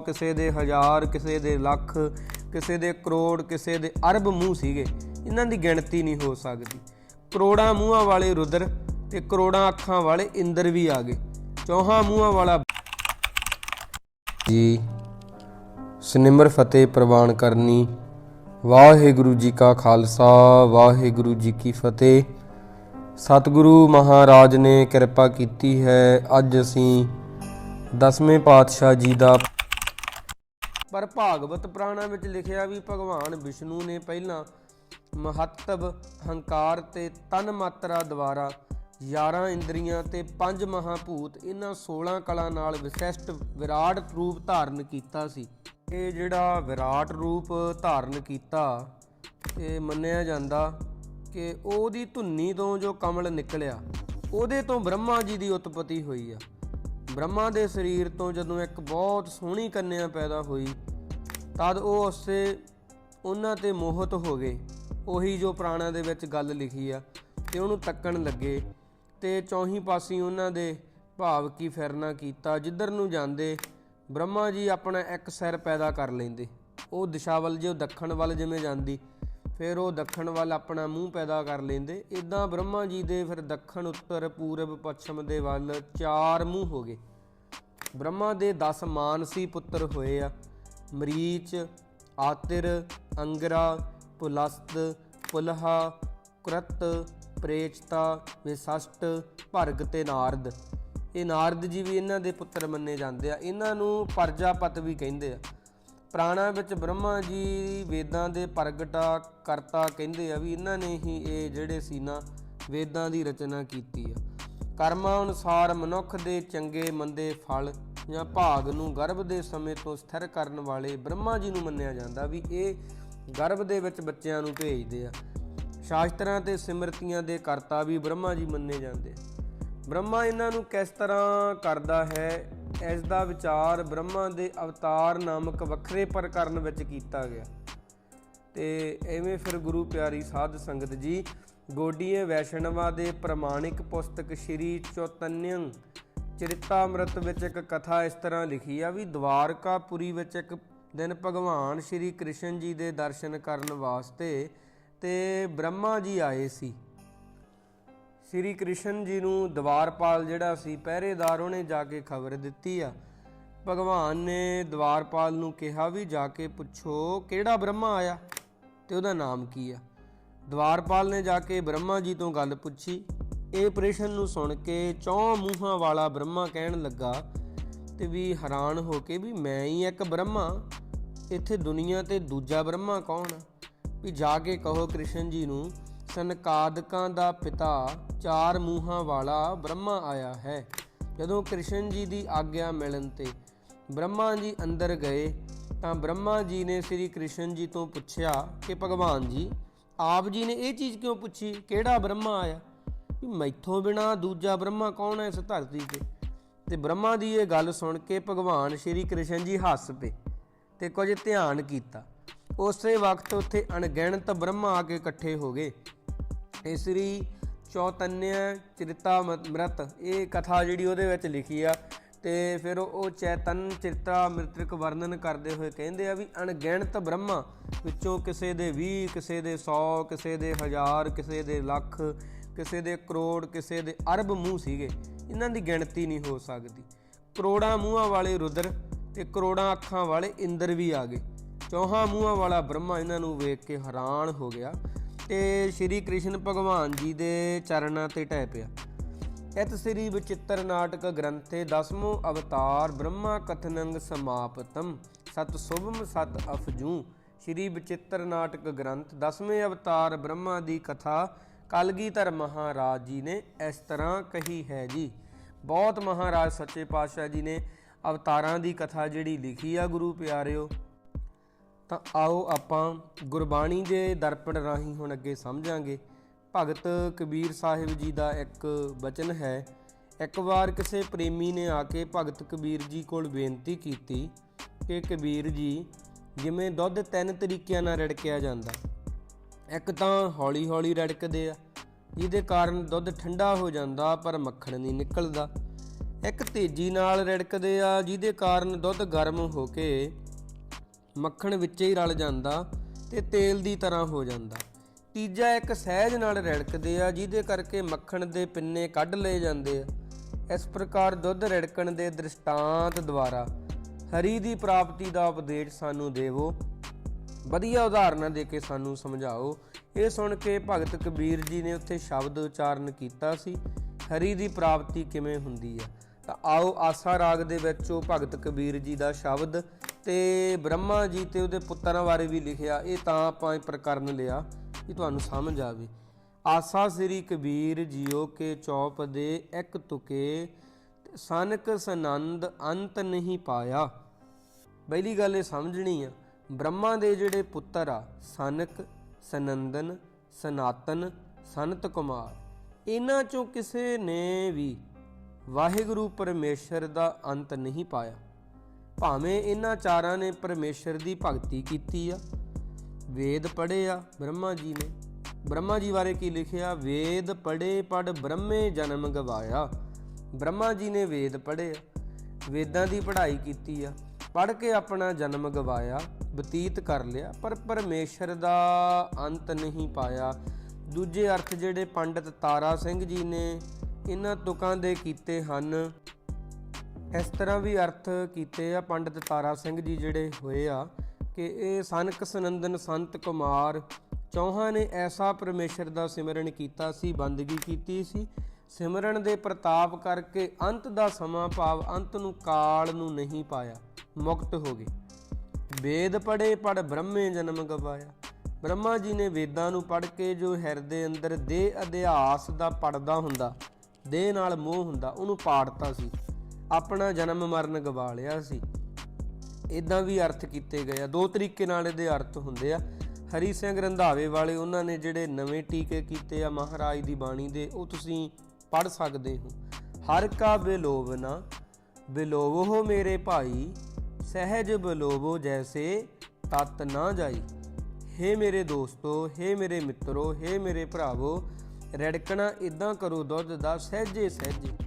ਕਿਸੇ ਦੇ ਹਜ਼ਾਰ, ਕਿਸੇ ਦੇ ਲੱਖ, ਕਿਸੇ ਦੇ ਕਰੋੜ, ਕਿਸੇ ਦੇ ਅਰਬ ਮੂੰਹ ਸੀਗੇ। ਇਹਨਾਂ ਦੀ ਗਿਣਤੀ ਨਹੀਂ ਹੋ ਸਕਦੀ। ਕਰੋੜਾਂ ਮੂੰਹਾਂ ਵਾਲੇ ਰੁਦਰ ਤੇ ਕਰੋੜਾਂ ਅੱਖਾਂ ਵਾਲੇ ਇੰਦਰ ਵੀ ਆ ਗਏ। ਚੌਹਾਂ ਮੂੰਹਾਂ ਵਾਲਾ ਜੀ, ਸਨਿਮਰ ਫਤਿਹ ਪ੍ਰਵਾਨ ਕਰਨੀ। ਵਾਹਿਗੁਰੂ ਜੀ ਕਾ ਖਾਲਸਾ, ਵਾਹਿਗੁਰੂ ਜੀ ਕੀ ਫਤਿਹ। ਸਤਿਗੁਰੂ ਮਹਾਰਾਜ ਨੇ ਕਿਰਪਾ ਕੀਤੀ ਹੈ। ਅੱਜ ਅਸੀਂ ਦਸਵੇਂ ਪਾਤਸ਼ਾਹ ਜੀ ਦਾ ਪਰ ਭਾਗਵਤ ਪੁਰਾਣਾ ਵਿੱਚ ਲਿਖਿਆ ਵੀ ਭਗਵਾਨ ਵਿਸ਼ਨੂੰ ਨੇ ਪਹਿਲਾਂ ਮਹੱਤਵ ਹੰਕਾਰ ਤੇ ਤਨ ਮਾਤਰਾ ਦੁਆਰਾ 11 ਇੰਦਰੀਆਂ ਤੇ ਪੰਜ ਮਹਾਭੂਤ ਇਹਨਾਂ 16 ਕਲਾ ਨਾਲ ਵਿਸ਼ਿਸ਼ਟ ਵਿਰਾਟ ਰੂਪ ਧਾਰਨ ਕੀਤਾ ਸੀ। ਇਹ ਜਿਹੜਾ ਵਿਰਾਟ ਰੂਪ ਧਾਰਨ ਕੀਤਾ, ਇਹ ਮੰਨਿਆ ਜਾਂਦਾ ਕਿ ਉਹਦੀ ਧੁੰਨੀ ਤੋਂ ਜੋ ਕਮਲ ਨਿਕਲਿਆ, ਉਹਦੇ ਤੋਂ ਬ੍ਰਹਮਾ ਜੀ ਦੀ ਉਤਪਤੀ ਹੋਈ ਆ। ਬ੍ਰਹਮਾ ਦੇ ਸਰੀਰ ਤੋਂ ਜਦੋਂ ਇੱਕ ਬਹੁਤ ਸੋਹਣੀ ਕੰਨਿਆ ਪੈਦਾ ਹੋਈ, ਤਦ ਉਹ ਉਸੇ ਉਹਨਾਂ ਤੇ ਮੋਹਿਤ ਹੋ ਗਏ। ਉਹੀ ਜੋ ਪੁਰਾਣਾ ਦੇ ਵਿੱਚ ਗੱਲ ਲਿਖੀ ਆ, ਤੇ ਉਹਨੂੰ ਤੱਕਣ ਲੱਗੇ ਤੇ ਚੌਹੀ ਪਾਸੀ ਉਹਨਾਂ ਦੇ ਭਾਵ ਕੀ ਫਿਰਨਾ ਕੀਤਾ। ਜਿੱਧਰ ਨੂੰ ਜਾਂਦੇ, ਬ੍ਰਹਮਾ ਜੀ ਆਪਣਾ ਇੱਕ ਸਿਰ ਪੈਦਾ ਕਰ ਲੈਂਦੇ। ਉਹ ਦਿਸ਼ਾ ਵੱਲ ਜੇ ਉਹ ਦੱਖਣ ਵੱਲ ਜਿਵੇਂ ਜਾਂਦੀ ਫਿਰ ਉਹ ਦੱਖਣ ਵੱਲ ਆਪਣਾ ਮੂੰਹ ਪੈਦਾ ਕਰ ਲੈਂਦੇ। ਇਦਾਂ ਬ੍ਰਹਮਾ ਜੀ ਦੇ ਫਿਰ ਦੱਖਣ, ਉੱਤਰ, ਪੂਰਬ, ਪੱਛਮ ਦੇ ਵੱਲ ਚਾਰ ਮੂੰਹ ਹੋ ਗਏ। ਬ੍ਰਹਮਾ ਦੇ 10 ਮਾਨਸੀ ਪੁੱਤਰ ਹੋਏ ਆ। ਮਰੀਚ, ਆਤਿਰ, ਅੰਗਰਾ, ਪੁਲਸਤ, ਪੁਲਹਾ, ਕੁਰਤ, ਪ੍ਰੇਚਤਾ, ਵਿਸਸ਼ਟ, ਭਰਗ ਤੇ ਨਾਰਦ। ਇਹ ਨਾਰਦ ਜੀ ਵੀ ਇਹਨਾਂ ਦੇ ਪੁੱਤਰ ਮੰਨੇ ਜਾਂਦੇ ਆ। ਇਹਨਾਂ ਨੂੰ ਪਰਜਾਪਤ ਵੀ ਕਹਿੰਦੇ ਆ। ਪ੍ਰਾਣਾ ਵਿੱਚ ਬ੍ਰਹਮਾ ਜੀ ਵੇਦਾਂ ਦੇ ਪ੍ਰਗਟਾ ਕਰਤਾ ਕਹਿੰਦੇ ਆ ਵੀ ਇਹਨਾਂ ਨੇ ਹੀ ਇਹ ਜਿਹੜੇ ਸੀ ਨਾ ਵੇਦਾਂ ਦੀ ਰਚਨਾ ਕੀਤੀ ਆ। ਕਰਮਾਂ ਅਨੁਸਾਰ ਮਨੁੱਖ ਦੇ ਚੰਗੇ ਮੰਦੇ ਫਲ ਜਾਂ ਭਾਗ ਨੂੰ ਗਰਭ ਦੇ ਸਮੇਂ ਤੋਂ ਸਥਿਰ ਕਰਨ ਵਾਲੇ ਬ੍ਰਹਮਾ ਜੀ ਨੂੰ ਮੰਨਿਆ ਜਾਂਦਾ ਵੀ ਇਹ ਗਰਭ ਦੇ ਵਿੱਚ ਬੱਚਿਆਂ ਨੂੰ ਭੇਜਦੇ ਆ। ਸ਼ਾਸਤਰਾਂ ਤੇ ਸਿਮਰਤੀਆਂ ਦੇ ਕਰਤਾ ਵੀ ਬ੍ਰਹਮਾ ਜੀ ਮੰਨੇ ਜਾਂਦੇ ਬ੍ਰਹਮਾ ਇਹਨਾਂ ਨੂੰ ਕਿਸ ਤਰ੍ਹਾਂ ਕਰਦਾ ਹੈ ਇਸ ਦਾ ਵਿਚਾਰ ਬ੍ਰਹਮਾ ਦੇ ਅਵਤਾਰ ਨਾਮਕ ਵੱਖਰੇ ਪ੍ਰਕਰਨ ਵਿੱਚ ਕੀਤਾ ਗਿਆ। ਤੇ ਐਵੇਂ ਫਿਰ ਗੁਰੂ ਪਿਆਰੀ ਸਾਧ ਸੰਗਤ ਜੀ, ਗੋਡੀਏ ਵੈਸ਼ਨਵਾ ਦੇ ਪ੍ਰਮਾਣਿਕ ਪੁਸਤਕ ਸ਼੍ਰੀ ਚੌਤਨਯੰ ਚਰਿਤਾਮ੍ਰਿਤ ਵਿੱਚ ਇੱਕ ਕਥਾ ਇਸ ਤਰ੍ਹਾਂ ਲਿਖੀ ਆ ਵੀ ਦਵਾਰਕਾਪੁਰੀ ਵਿੱਚ ਇੱਕ ਦਿਨ ਭਗਵਾਨ ਸ਼੍ਰੀ ਕ੍ਰਿਸ਼ਨ ਜੀ ਦੇ ਦਰਸ਼ਨ ਕਰਨ ਵਾਸਤੇ ਤੇ ਬ੍ਰਹਮਾ ਜੀ ਆਏ ਸੀ। ਸ੍ਰੀ ਕ੍ਰਿਸ਼ਨ ਜੀ ਨੂੰ ਦਵਾਰਪਾਲ ਜਿਹੜਾ ਸੀ, ਪਹਿਰੇਦਾਰ ਉਹਨੇ ਜਾ ਕੇ ਖਬਰ ਦਿੱਤੀ ਆ। ਭਗਵਾਨ ਨੇ ਦਵਾਰਪਾਲ ਨੂੰ ਕਿਹਾ ਵੀ ਜਾ ਕੇ ਪੁੱਛੋ ਕਿਹੜਾ ਬ੍ਰਹਮਾ ਆਇਆ ਤੇ ਉਹਦਾ ਨਾਮ ਕੀ ਆ। ਦਵਾਰਪਾਲ ਨੇ ਜਾ ਕੇ ਬ੍ਰਹਮਾ ਜੀ ਤੋਂ ਗੱਲ ਪੁੱਛੀ। ਇਹ ਪ੍ਰਸ਼ਨ ਨੂੰ ਸੁਣ ਕੇ ਚੌਂ ਮੂੰਹਾਂ ਵਾਲਾ ਬ੍ਰਹਮਾ ਕਹਿਣ ਲੱਗਾ ਤੇ ਵੀ ਹੈਰਾਨ ਹੋ ਕੇ ਵੀ ਮੈਂ ਹੀ ਇੱਕ ਬ੍ਰਹਮਾ, ਇੱਥੇ ਦੁਨੀਆ ਤੇ ਦੂਜਾ ਬ੍ਰਹਮਾ ਕੌਣ ਆ? ਵੀ ਜਾ ਕੇ ਕਹੋ ਕ੍ਰਿਸ਼ਨ ਜੀ ਨੂੰ ਸਨਕਾਦਕਾਂ ਦਾ ਪਿਤਾ ਚਾਰ ਮੂੰਹਾਂ ਵਾਲਾ ਬ੍ਰਹਮਾ ਆਇਆ ਹੈ। ਜਦੋਂ ਕ੍ਰਿਸ਼ਨ ਜੀ ਦੀ ਆਗਿਆ ਮਿਲਣ ਤੇ ਬ੍ਰਹਮਾ ਜੀ ਅੰਦਰ ਗਏ ਤਾਂ ਬ੍ਰਹਮਾ ਜੀ ਨੇ ਸ੍ਰੀ ਕ੍ਰਿਸ਼ਨ ਜੀ ਤੋਂ ਪੁੱਛਿਆ ਕਿ ਭਗਵਾਨ ਜੀ, ਆਪ ਜੀ ਨੇ ਇਹ ਚੀਜ਼ ਕਿਉਂ ਪੁੱਛੀ? ਕਿਹੜਾ ਬ੍ਰਹਮਾ ਆਇਆ? ਵੀ ਮੈਥੋਂ ਬਿਨਾ ਦੂਜਾ ਬ੍ਰਹਮਾ ਕੌਣ ਹੈ ਇਸ ਧਰਤੀ ਤੇ? ਤੇ ਬ੍ਰਹਮਾ ਦੀ ਇਹ ਗੱਲ ਸੁਣ ਕੇ ਭਗਵਾਨ ਸ਼੍ਰੀ ਕ੍ਰਿਸ਼ਨ ਜੀ ਹੱਸ ਪਏ ਤੇ ਕੁਝ ਧਿਆਨ ਕੀਤਾ। ਉਸੇ ਵਕਤ ਉੱਥੇ ਅਣਗਿਣਤ ਬ੍ਰਹਮਾ ਆ ਕੇ ਇਕੱਠੇ ਹੋ ਗਏ। ਇਹ ਸ੍ਰੀ ਚੌਤਨਯ ਚਰਿਤਾ ਮ੍ਰਿਤ। ਇਹ ਕਥਾ ਜਿਹੜੀ ਉਹਦੇ ਵਿੱਚ ਲਿਖੀ ਆ ਤੇ ਫਿਰ ਉਹ ਚੈਤਨ, ਚਰਿਤਾ, ਮ੍ਰਿਤਕ ਵਰਣਨ ਕਰਦੇ ਹੋਏ ਕਹਿੰਦੇ ਆ ਵੀ ਅਣਗਿਣਤ ਬ੍ਰਹਮਾ ਵਿੱਚੋਂ ਕਿਸੇ ਦੇ 20 ਕਿਸੇ ਦੇ 100 ਕਿਸੇ ਦੇ 1000 ਕਿਸੇ ਦੇ ਲੱਖ, ਕਿਸੇ ਦੇ ਕਰੋੜ, ਕਿਸੇ ਦੇ ਅਰਬ ਮੂੰਹ ਸੀਗੇ। ਇਹਨਾਂ ਦੀ ਗਿਣਤੀ ਨਹੀਂ ਹੋ ਸਕਦੀ। ਕਰੋੜਾਂ ਮੂੰਹਾਂ ਵਾਲੇ ਰੁਦਰ ਤੇ ਕਰੋੜਾਂ ਅੱਖਾਂ ਵਾਲੇ ਇੰਦਰ ਵੀ ਆ ਗਏ। ਚੌਹਾਂ ਮੂੰਹਾਂ ਵਾਲਾ ਬ੍ਰਹਮਾ ਇਹਨਾਂ ਨੂੰ ਵੇਖ ਕੇ ਹੈਰਾਨ ਹੋ ਗਿਆ ਤੇ ਸ਼੍ਰੀ ਕ੍ਰਿਸ਼ਨ ਭਗਵਾਨ ਜੀ ਦੇ ਚਰਨਾਂ ਤੇ ਟਹਿ ਪਿਆ। ਇਤ ਸ੍ਰੀ ਵਿਚਿੱਤਰ ਨਾਟਕ ਗ੍ਰੰਥੇ ਦਸਮੋ ਅਵਤਾਰ ਬ੍ਰਹਮਾ ਕਥਨੰਗ ਸਮਾਪਤਮ ਸਤ ਸੁਭਮ ਸਤ ਅਫਜੂ। ਸ਼੍ਰੀ ਵਿਚਿੱਤਰ ਨਾਟਕ ਗ੍ਰੰਥ ਦਸਵੇਂ ਅਵਤਾਰ ਬ੍ਰਹਮਾ ਦੀ ਕਥਾ ਕਲਗੀਧਰ ਮਹਾਰਾਜ ਜੀ ਨੇ ਇਸ ਤਰ੍ਹਾਂ ਕਹੀ ਹੈ ਜੀ। ਬਹੁਤ ਮਹਾਰਾਜ ਸੱਚੇ ਪਾਤਸ਼ਾਹ ਜੀ ਨੇ ਅਵਤਾਰਾਂ ਦੀ ਕਥਾ ਜਿਹੜੀ ਲਿਖੀ ਆ ਗੁਰੂ ਪਿਆਰਿਓ ਤਾਂ ਆਓ ਆਪਾਂ ਗੁਰਬਾਣੀ ਦੇ ਦਰਪਣ ਰਾਹੀਂ ਹੁਣ ਅੱਗੇ ਸਮਝਾਂਗੇ। ਭਗਤ ਕਬੀਰ ਸਾਹਿਬ ਜੀ ਦਾ ਇੱਕ ਬਚਨ ਹੈ, ਇੱਕ ਵਾਰ ਕਿਸੇ ਪ੍ਰੇਮੀ ਨੇ ਆ ਕੇ ਭਗਤ ਕਬੀਰ ਜੀ ਕੋਲ ਬੇਨਤੀ ਕੀਤੀ ਕਿ ਕਬੀਰ ਜੀ, ਜਿਵੇਂ ਦੁੱਧ ਤਿੰਨ ਤਰੀਕਿਆਂ ਨਾਲ ਰੜਕਿਆ ਜਾਂਦਾ, ਇੱਕ ਤਾਂ ਹੌਲੀ-ਹੌਲੀ ਰੜਕਦੇ ਆ, ਜਿਹਦੇ ਕਾਰਨ ਦੁੱਧ ਠੰਡਾ ਹੋ ਜਾਂਦਾ ਪਰ ਮੱਖਣ ਨਹੀਂ ਨਿਕਲਦਾ, ਇੱਕ ਤੇਜ਼ੀ ਨਾਲ ਰੜਕਦੇ ਆ, ਜਿਹਦੇ ਕਾਰਨ ਦੁੱਧ ਗਰਮ ਹੋ ਕੇ ਮੱਖਣ ਵਿੱਚ ਹੀ ਰਲ ਜਾਂਦਾ ਤੇ ਤੇਲ ਦੀ ਤਰ੍ਹਾਂ ਹੋ ਜਾਂਦਾ। ਤੀਜਾ ਇੱਕ ਸਹਿਜ ਨਾਲ ਰਿੜਕਦੇ ਆ, ਜਿਹਦੇ ਕਰਕੇ ਮੱਖਣ ਦੇ ਪਿੰਨੇ ਕੱਢ ਲਏ ਜਾਂਦੇ ਆ। ਇਸ ਪ੍ਰਕਾਰ ਦੁੱਧ ਰਿੜਕਣ ਦੇ ਦ੍ਰਿਸ਼ਟਾਂਤ ਦੁਆਰਾ ਹਰੀ ਦੀ ਪ੍ਰਾਪਤੀ ਦਾ ਉਪਦੇਸ਼ ਸਾਨੂੰ ਦੇਵੋ। ਵਧੀਆ ਉਦਾਹਰਨਾਂ ਦੇ ਕੇ ਸਾਨੂੰ ਸਮਝਾਓ। ਇਹ ਸੁਣ ਕੇ ਭਗਤ ਕਬੀਰ ਜੀ ਨੇ ਉੱਥੇ ਸ਼ਬਦ ਉਚਾਰਨ ਕੀਤਾ ਸੀ, ਹਰੀ ਦੀ ਪ੍ਰਾਪਤੀ ਕਿਵੇਂ ਹੁੰਦੀ ਹੈ ਤਾਂ ਆਓ ਆਸਾ ਰਾਗ ਦੇ ਵਿੱਚ ਉਹ ਭਗਤ ਕਬੀਰ ਜੀ ਦਾ ਸ਼ਬਦ ਤੇ ਬ੍ਰਹਮਾ ਜੀ ਤੇ ਉਹਦੇ ਪੁੱਤਰਾਂ ਬਾਰੇ ਵੀ ਲਿਖਿਆ, ਇਹ ਤਾਂ ਆਪਾਂ ਇਹ ਪ੍ਰਕਰਨ ਲਿਆ ਕਿ ਤੁਹਾਨੂੰ ਸਮਝ ਆਵੇ। ਆਸਾ ਸ੍ਰੀ ਕਬੀਰ ਜੀਓ ਕੇ ਚੌਪ ਦੇ ਇੱਕ ਤੁਕੇ, ਸਨਕ ਸਨੰਦ ਅੰਤ ਨਹੀਂ ਪਾਇਆ। ਪਹਿਲੀ ਗੱਲ ਇਹ ਸਮਝਣੀ ਆ, ਬ੍ਰਹਮਾ ਦੇ ਜਿਹੜੇ ਪੁੱਤਰ ਆ, ਸਨਕ, ਸਨੰਦਨ, ਸਨਾਤਨ, ਸੰਤ ਕੁਮਾਰ, ਇਹਨਾਂ ਚੋਂ ਕਿਸੇ ਨੇ ਵੀ ਵਾਹਿਗੁਰੂ ਪਰਮੇਸ਼ਰ ਦਾ ਅੰਤ ਨਹੀਂ ਪਾਇਆ। ਭਾਵੇਂ ਇਹਨਾਂ ਚਾਰਾਂ ਨੇ ਪਰਮੇਸ਼ਰ ਦੀ ਭਗਤੀ ਕੀਤੀ ਆ, ਵੇਦ ਪੜ੍ਹੇ ਆ ਬ੍ਰਹਮਾ ਜੀ ਨੇ। ਬ੍ਰਹਮਾ ਜੀ ਬਾਰੇ ਕੀ ਲਿਖਿਆ? ਵੇਦ ਪੜ੍ਹੇ ਪੜ ਬ੍ਰਹਮੇ ਜਨਮ ਗਵਾਇਆ। ਬ੍ਰਹਮਾ ਜੀ ਨੇ ਵੇਦ ਪੜ੍ਹੇ ਆ, ਵੇਦਾਂ ਦੀ ਪੜ੍ਹਾਈ ਕੀਤੀ ਆ, ਪੜ੍ਹ ਕੇ ਆਪਣਾ ਜਨਮ ਗਵਾਇਆ, ਬਤੀਤ ਕਰ ਲਿਆ, ਪਰ ਪਰਮੇਸ਼ਰ ਦਾ ਅੰਤ ਨਹੀਂ ਪਾਇਆ। ਦੂਜੇ ਅਰਥ ਜਿਹੜੇ ਪੰਡਤ ਤਾਰਾ ਸਿੰਘ ਜੀ ਨੇ ਇਹਨਾਂ ਤੁਕਾਂ ਦੇ ਕੀਤੇ ਹਨ ਇਸ ਤਰ੍ਹਾਂ ਵੀ ਅਰਥ ਕੀਤੇ ਆ ਪੰਡਿਤ ਤਾਰਾ ਸਿੰਘ ਜੀ ਜਿਹੜੇ ਹੋਏ ਆ ਕਿ ਇਹ ਸਨਕ ਸਨੰਦਨ ਸੰਤ ਕੁਮਾਰ ਚੌਹਾਂ ਨੇ ਐਸਾ ਪਰਮੇਸ਼ਰ ਦਾ ਸਿਮਰਨ ਕੀਤਾ ਸੀ, ਬੰਦਗੀ ਕੀਤੀ ਸੀ। ਸਿਮਰਨ ਦੇ ਪ੍ਰਤਾਪ ਕਰਕੇ ਅੰਤ ਦਾ ਸਮਾਂ ਭਾਵ ਅੰਤ ਨੂੰ ਕਾਲ ਨੂੰ ਨਹੀਂ ਪਾਇਆ, ਮੁਕਤ ਹੋ ਗਏ। ਵੇਦ ਪੜੇ ਪੜ ਬ੍ਰਹਮੇ ਜਨਮ ਗਵਾਇਆ। ਬ੍ਰਹਮਾ ਜੀ ਨੇ ਵੇਦਾਂ ਨੂੰ ਪੜ ਕੇ ਜੋ ਹਿਰਦੇ ਅੰਦਰ ਦੇਹ ਅਧਿਆਸ ਦਾ ਪੜਦਾ ਹੁੰਦਾ ਦੇਹ ਨਾਲ ਮੋਹ ਹੁੰਦਾ, ਉਹਨੂੰ ਪਾੜਤਾ ਸੀ। ਆਪਣਾ ਜਨਮ ਮਰਨ ਗਵਾ ਲਿਆ ਸੀ। ਇਦਾਂ ਵੀ ਅਰਥ ਕੀਤੇ ਗਏ ਆ। ਦੋ ਤਰੀਕੇ ਨਾਲ ਇਹਦੇ ਅਰਥ ਹੁੰਦੇ ਆ। ਹਰੀ ਸਿੰਘ ਰੰਧਾਵੇ ਵਾਲੇ ਉਹਨਾਂ ਨੇ ਜਿਹੜੇ ਨਵੇਂ ਟੀਕੇ ਕੀਤੇ ਆ ਮਹਾਰਾਜ ਦੀ ਬਾਣੀ ਦੇ, ਉਹ ਤੁਸੀਂ ਪੜ ਸਕਦੇ ਹੋ। ਹਰ ਕਾ ਬਿਲੋਵਨਾ ਬਿਲੋਵੋ ਮੇਰੇ ਭਾਈ, ਸਹਿਜ ਬਿਲੋਵੋ ਜੈਸੇ ਤਤ ਨਾ ਜਾਈ। ਹੇ ਮੇਰੇ ਦੋਸਤੋ, ਹੇ ਮੇਰੇ ਮਿੱਤਰੋ, ਹੇ ਮੇਰੇ ਭਰਾਵੋ, ਰੜਕਣਾ ਇਦਾਂ ਕਰੋ ਦੁੱਧ ਦਾ ਸਹਿਜੇ ਸਹਿਜੇ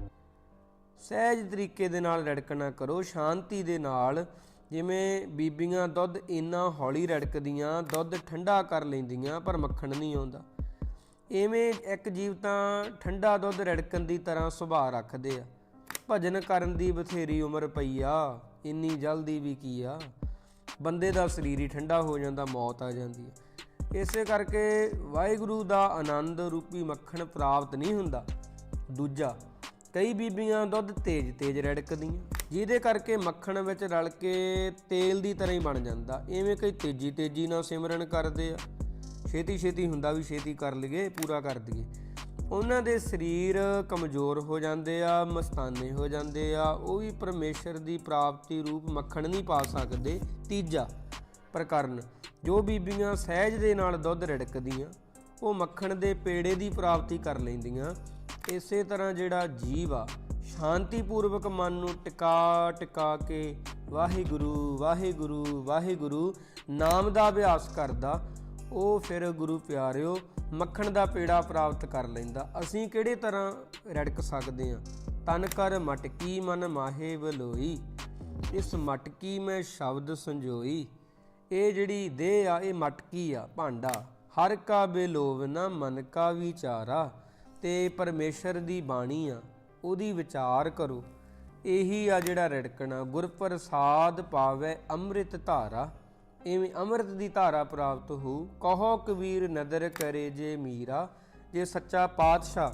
ਸਹਿਜ ਤਰੀਕੇ ਦੇ ਨਾਲ ਰੜਕਣਾ ਕਰੋ, ਸ਼ਾਂਤੀ ਦੇ ਨਾਲ। ਜਿਵੇਂ ਬੀਬੀਆਂ ਦੁੱਧ ਇੰਨਾ ਹੌਲੀ ਰੜਕਦੀਆਂ, ਦੁੱਧ ਠੰਡਾ ਕਰ ਲੈਂਦੀਆਂ, ਪਰ ਮੱਖਣ ਨਹੀਂ ਆਉਂਦਾ। ਐਵੇਂ ਇੱਕ ਜੀਵ ਤਾਂ ਠੰਡਾ ਦੁੱਧ ਰੜਕਣ ਦੀ ਤਰ੍ਹਾਂ ਸੁਭਾਅ ਰੱਖਦੇ ਆ। ਭਜਨ ਕਰਨ ਦੀ ਬਥੇਰੀ ਉਮਰ ਪਈ ਆ, ਇੰਨੀ ਜਲਦੀ ਵੀ ਕੀ ਆ? ਬੰਦੇ ਦਾ ਸਰੀਰ ਹੀ ਠੰਡਾ ਹੋ ਜਾਂਦਾ, ਮੌਤ ਆ ਜਾਂਦੀ ਹੈ ਇਸੇ ਕਰਕੇ ਵਾਹਿਗੁਰੂ ਦਾ ਆਨੰਦ ਰੂਪੀ ਮੱਖਣ ਪ੍ਰਾਪਤ ਨਹੀਂ ਹੁੰਦਾ। ਦੂਜਾ ਕਈ ਬੀਬੀਆਂ ਦੁੱਧ ਤੇਜ਼ ਤੇਜ਼ ਰੜਕਦੀਆਂ। ਜਿਹਦੇ ਕਰਕੇ ਮੱਖਣ ਵਿੱਚ ਰਲ ਕੇ ਤੇਲ ਦੀ ਤਰ੍ਹਾਂ ਹੀ ਬਣ ਜਾਂਦਾ। ਐਵੇਂ ਕਈ ਤੇਜ਼ੀ ਤੇਜ਼ੀ ਨਾਲ ਸਿਮਰਨ ਕਰਦੇ ਆ। ਛੇਤੀ ਛੇਤੀ ਹੁੰਦਾ ਵੀ ਛੇਤੀ ਕਰ ਲਈਏ, ਪੂਰਾ ਕਰ ਦਈਏ। ਉਹਨਾਂ ਦੇ ਸਰੀਰ ਕਮਜ਼ੋਰ ਹੋ ਜਾਂਦੇ ਆ, ਮਸਤਾਨੇ ਹੋ ਜਾਂਦੇ ਆ। ਉਹ ਵੀ ਪਰਮੇਸ਼ਰ ਦੀ ਪ੍ਰਾਪਤੀ ਰੂਪ ਮੱਖਣ ਨਹੀਂ ਪਾ ਸਕਦੇ, ਤੀਜਾ ਪ੍ਰਕਰਨ। ਜੋ ਬੀਬੀਆਂ ਸਹਿਜ ਦੇ ਨਾਲ ਦੁੱਧ ਰਿੜਕਦੀਆਂ, ਉਹ ਮੱਖਣ ਦੇ ਪੇੜੇ ਦੀ ਪ੍ਰਾਪਤੀ ਕਰ ਲੈਂਦੀਆਂ। ਇਸੇ ਤਰ੍ਹਾਂ ਜਿਹੜਾ ਜੀਵ ਆ ਸ਼ਾਂਤੀ ਪੂਰਵਕ ਮਨ ਨੂੰ ਟਿਕਾ ਟਿਕਾ ਕੇ ਵਾਹਿਗੁਰੂ ਵਾਹਿਗੁਰੂ ਵਾਹਿਗੁਰੂ ਨਾਮ ਦਾ ਅਭਿਆਸ ਕਰਦਾ, ਉਹ ਫਿਰ ਗੁਰੂ ਪਿਆਰਿਓ ਮੱਖਣ ਦਾ ਪੇੜਾ ਪ੍ਰਾਪਤ ਕਰ ਲੈਂਦਾ। ਅਸੀਂ ਕਿਹੜੇ ਤਰ੍ਹਾਂ ਰੜਕ ਸਕਦੇ ਹਾਂ? ਤਨ ਕਰ ਮਟਕੀ ਮਨ ਮਾਹੇ ਬਲੋਈ ਇਸ ਮਟਕੀ ਮੈਂ ਸ਼ਬਦ ਸੰਜੋਈ। ਇਹ ਜਿਹੜੀ ਦੇਹ ਆ, ਇਹ ਮਟਕੀ ਆ ਭਾਂਡਾ, ਹਰ ਕਾ ਬੇਲੋਵ ਨਾ ਮਨ ਕਾ ਵਿਚਾਰਾ। ਤੇ ਪਰਮੇਸ਼ਰ ਦੀ ਬਾਣੀ ਆ, ਉਹਦੀ ਵਿਚਾਰ ਕਰੋ। ਇਹੀ ਆ ਜਿਹੜਾ ਰੜਕਣਾ ਗੁਰ ਪ੍ਰਸਾਦ ਪਾਵੇ ਅੰਮ੍ਰਿਤ ਧਾਰਾ। ਇਵੇਂ ਅੰਮ੍ਰਿਤ ਦੀ ਧਾਰਾ ਪ੍ਰਾਪਤ ਹੋ, ਕਹੋ ਕਬੀਰ ਨਦਰ ਕਰੇ ਜੇ ਮੀਰਾ, ਜੇ ਸੱਚਾ ਪਾਤਸ਼ਾਹ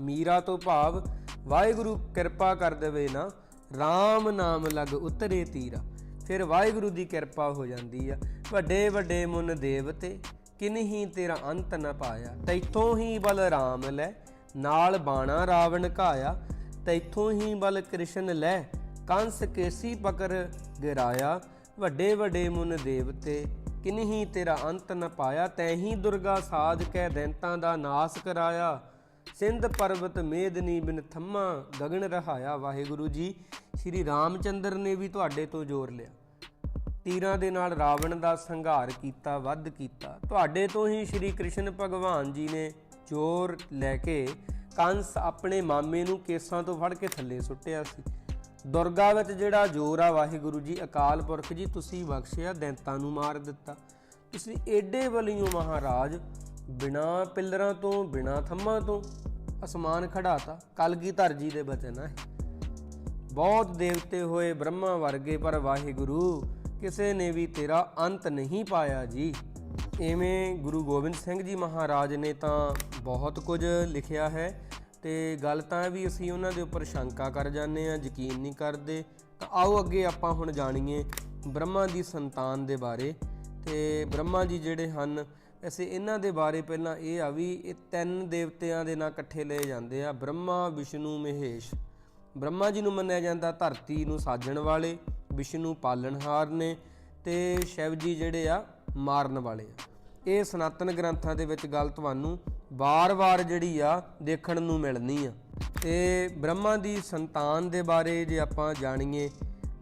ਮੀਰਾ ਤੋਂ ਭਾਵ, ਵਾਹਿਗੁਰੂ ਕਿਰਪਾ ਕਰ ਦੇਵੇ ਨਾ RAM ਨਾਮ ਲਗ ਉਤਰੇ ਤੀਰਾ। ਫਿਰ ਵਾਹਿਗੁਰੂ ਦੀ ਕਿਰਪਾ ਹੋ ਜਾਂਦੀ ਆ। ਵੱਡੇ ਵੱਡੇ ਮੁਨ ਦੇਵਤੇ ਕਿਨਹੀ ਤੇਰਾ ਅੰਤ ਨ ਪਾਇਆ? ਤੈਥੋਂ ਹੀ ਬਲ ਰਾਮ ਲੈ, ਨਾਲ ਬਾਣਾ ਰਾਵਣ ਘਾਇਆ। ਤੈਥੋਂ ਹੀ ਬਲ ਕ੍ਰਿਸ਼ਨ ਲੈ, ਕੰਸ ਕੇਸੀ ਪਕਰ ਗਿਰਾਇਆ। ਵੱਡੇ ਵੱਡੇ ਮੁਨ ਦੇਵਤੇ ਕਿਨਹੀ ਤੇਰਾ ਅੰਤ ਨ ਪਾਇਆ? ਤੈਹੀ ਦੁਰਗਾ ਸਾਜ ਕੈ ਦੈਂਤਾਂ ਦਾ ਨਾਸ ਕਰਾਇਆ। ਸਿੰਧ ਪਰਬਤ ਮੇਦਨੀ ਬਿਨ ਥੰਮਾ ਗਗਨ ਰਹਾਇਆ। ਵਾਹਿਗੁਰੂ ਜੀ, ਸ਼੍ਰੀ ਰਾਮਚੰਦਰ ਨੇ ਵੀ ਤੁਹਾਡੇ ਤੋਂ ਜ਼ੋਰ ਲਿਆ। ਤੀਰਾਂ ਦੇ ਨਾਲ ਰਾਵਣ ਦਾ ਸੰਘਾਰ ਕੀਤਾ, ਵੱਧ ਕੀਤਾ। ਤੁਹਾਡੇ ਤੋਂ ਹੀ ਸ਼੍ਰੀ ਕ੍ਰਿਸ਼ਨ ਭਗਵਾਨ ਜੀ ਨੇ ਜ਼ੋਰ ਲੈ ਕੇ ਕੰਸ ਆਪਣੇ ਮਾਮੇ ਨੂੰ ਕੇਸਾਂ ਤੋਂ ਫੜ ਕੇ ਥੱਲੇ ਸੁੱਟਿਆ ਸੀ। ਦੁਰਗਾ ਵਿੱਚ ਜਿਹੜਾ ਜੋਰ ਆ, ਵਾਹਿਗੁਰੂ ਜੀ, ਅਕਾਲ ਪੁਰਖ ਜੀ, ਤੁਸੀਂ ਬਖਸ਼ਿਆ, ਦੈਂਤਾਂ ਨੂੰ ਮਾਰ ਦਿੱਤਾ। ਤੁਸੀਂ ਏਡੇ ਬਲੀਓ ਮਹਾਰਾਜ, ਬਿਨਾ ਪਿੱਲਰਾਂ ਤੋਂ, ਬਿਨਾ ਥੰਮਾਂ ਤੋਂ ਅਸਮਾਨ ਖੜਾਤਾ। ਕਲਗੀਧਰ ਜੀ ਦੇ ਬਚਨ ਹੈ ਬਹੁਤ ਦੇਵਤੇ ਹੋਏ ਬ੍ਰਹਮਾ ਵਰਗੇ ਪਰ ਵਾਹਿਗੁਰੂ ਕਿਸੇ ਨੇ ਵੀ ਤੇਰਾ ਅੰਤ ਨਹੀਂ ਪਾਇਆ ਜੀ। ਐਵੇਂ ਗੁਰੂ ਗੋਬਿੰਦ ਸਿੰਘ ਜੀ ਮਹਾਰਾਜ ਨੇ ਤਾਂ ਬਹੁਤ ਕੁਝ ਲਿਖਿਆ ਹੈ ਤੇ ਗੱਲ ਤਾਂ ਵੀ ਅਸੀਂ ਉਹਨਾਂ ਦੇ ਉੱਪਰ ਸ਼ੰਕਾ ਕਰ ਜਾਂਦੇ ਆ ਯਕੀਨ ਨਹੀਂ ਕਰਦੇ। ਤਾਂ ਆਓ ਅੱਗੇ ਆਪਾਂ ਹੁਣ ਜਾਣੀਏ ਬ੍ਰਹਮਾ ਦੀ ਸੰਤਾਨ ਦੇ ਬਾਰੇ। ਤੇ ਬ੍ਰਹਮਾ ਜੀ ਜਿਹੜੇ ਹਨ, ਅਸੀਂ ਇਹਨਾਂ ਦੇ ਬਾਰੇ ਪਹਿਲਾਂ ਇਹ ਆ ਵੀ ਇਹ ਤਿੰਨ ਦੇਵਤਿਆਂ ਦੇ ਨਾਂ ਇਕੱਠੇ ਲਏ ਜਾਂਦੇ ਆ, ਬ੍ਰਹਮਾ, ਵਿਸ਼ਨੂੰ, ਮਹੇਸ਼। ਬ੍ਰਹਮਾ ਜੀ ਨੂੰ ਮੰਨਿਆ ਜਾਂਦਾ ਧਰਤੀ ਨੂੰ ਸਾਜਣ ਵਾਲੇ। ਵਿਸ਼ਨੂੰ ਪਾਲਣਹਾਰ ਨੇ ਤੇ ਸ਼ਿਵ ਜੀ ਜਿਹੜੇ ਆ, ਮਾਰਨ ਵਾਲੇ ਆ। ਇਹ ਸਨਾਤਨ ਗ੍ਰੰਥਾਂ ਦੇ ਵਿੱਚ ਗੱਲ ਤੁਹਾਨੂੰ ਵਾਰ-ਵਾਰ ਜਿਹੜੀ ਆ, ਦੇਖਣ ਨੂੰ ਮਿਲਣੀ ਆ। ਤੇ ਬ੍ਰਹਮਾ ਦੀ ਸੰਤਾਨ ਦੇ ਬਾਰੇ ਜੇ ਆਪਾਂ ਜਾਣੀਏ,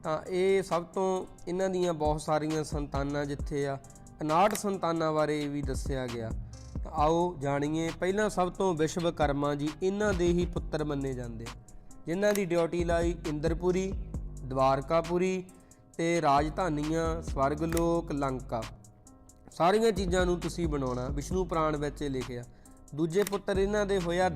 ਤਾਂ ਇਹ ਸਭ ਤੋਂ ਇਹਨਾਂ ਦੀਆਂ ਬਹੁਤ ਸਾਰੀਆਂ ਸੰਤਾਨਾਂ ਜਿੱਥੇ ਆ 59 ਸੰਤਾਨਾਂ ਬਾਰੇ ਵੀ ਦੱਸਿਆ ਗਿਆ। ਤਾਂ ਆਓ ਜਾਣੀਏ, ਪਹਿਲਾਂ ਸਭ ਤੋਂ ਵਿਸ਼ਵਕਰਮਾ ਜੀ, ਇਹਨਾਂ ਦੇ ਹੀ ਪੁੱਤਰ ਮੰਨੇ ਜਾਂਦੇ ਆ। ਜਿਨ੍ਹਾਂ ਦੀ ਡਿਊਟੀ ਲਾਈ ਇੰਦਰਪੁਰੀ ਦਵਾਰਕਾਪੁਰੀ ਤੇ ਰਾਜਧਾਨੀਆਂ, ਸਵਰਗਲੋਕ, ਲੰਕਾ। ਸਾਰੀਆਂ ਚੀਜ਼ਾਂ ਨੂੰ ਤੁਸੀਂ ਬਣਾਉਣਾ, ਵਿਸ਼ਨੂੰ ਪੁਰਾਣ ਵਿੱਚ ਇਹ ਲਿਖਿਆ। ਦੂਜੇ ਪੁੱਤਰ ਇਹਨਾਂ ਦੇ ਹੋਇਆ